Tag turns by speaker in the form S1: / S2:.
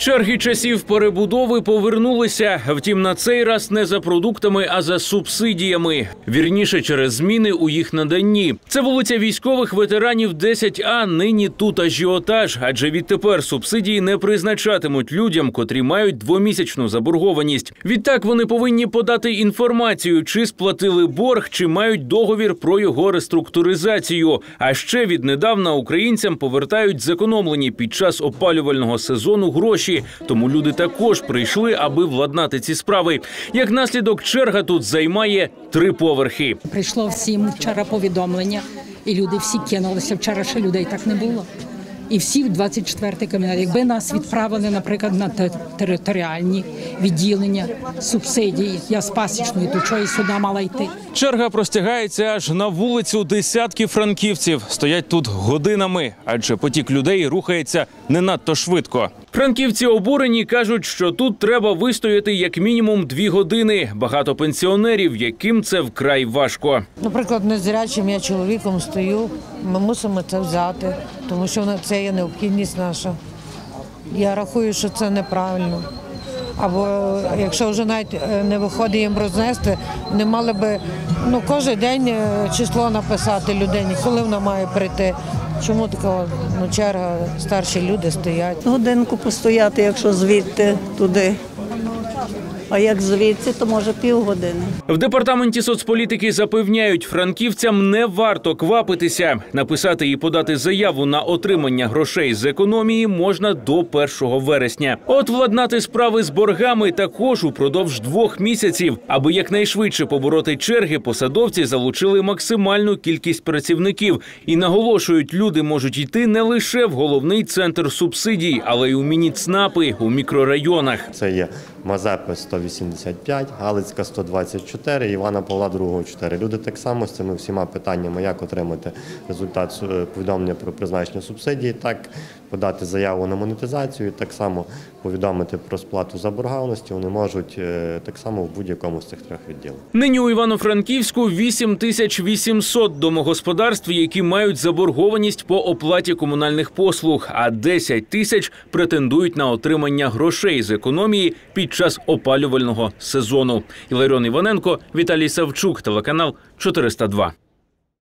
S1: Черги часів перебудови повернулися. Втім, на цей раз не за продуктами, а за субсидіями. Вірніше через зміни у їх наданні. Це вулиця військових ветеранів 10А. Нині тут ажіотаж, адже відтепер субсидії не призначатимуть людям, котрі мають двомісячну заборгованість. Відтак вони повинні подати інформацію, чи сплатили борг, чи мають договір про його реструктуризацію. А ще віднедавна українцям повертають зекономлені під час опалювального сезону гроші. Тому люди також прийшли, аби владнати ці справи. Як наслідок, черга тут займає три поверхи.
S2: Прийшло всім вчора повідомлення, і люди всі кинулися. Вчора ще людей так не було. І всі в 24-й кабінет. Якби нас відправили, наприклад, на територіальні відділення субсидії, я з пасічної, то чого і сюди мала йти.
S1: Черга простягається аж на вулицю десятки франківців. Стоять тут годинами, адже потік людей рухається не надто швидко. Франківці обурені кажуть, що тут треба вистояти як мінімум дві години. Багато пенсіонерів, яким це вкрай важко.
S3: Наприклад, незрячим я чоловіком стою, ми мусимо це взяти, тому що це є необхідність наша. Я рахую, що це неправильно. Або е, якщо вже навіть е, не виходить їм рознести, не мали би ну, кожен день е, число написати людині, коли вона має прийти. Чому така ну, черга, старші люди стоять.
S4: Годинку постояти, якщо звідти туди. А як звідси, то може півгодини.
S1: В департаменті соцполітики запевняють, франківцям не варто квапитися. Написати і подати заяву на отримання грошей з економії можна до 1 вересня. От владнати справи з боргами також упродовж двох місяців. Аби якнайшвидше побороти черги, посадовці залучили максимальну кількість працівників і наголошують, люди можуть йти не лише в головний центр субсидій, але й у мініцнапи у мікрорайонах.
S5: Це є Мазепи 185, Галицька 124, Івана Павла II 4. Люди так само з цими всіма питаннями, як отримати результат е, повідомлення про призначення субсидії, так подати заяву на монетизацію, так само повідомити про сплату заборгованості. Вони можуть е, так само в будь-якому з цих трьох відділів.
S1: Нині у Івано-Франківську 8800 домогосподарств, які мають заборгованість по оплаті комунальних послуг, а 10 тисяч претендують на отримання грошей з економії під час опалювального сезону. Іларіон Іваненко, Віталій Савчук, телеканал 402.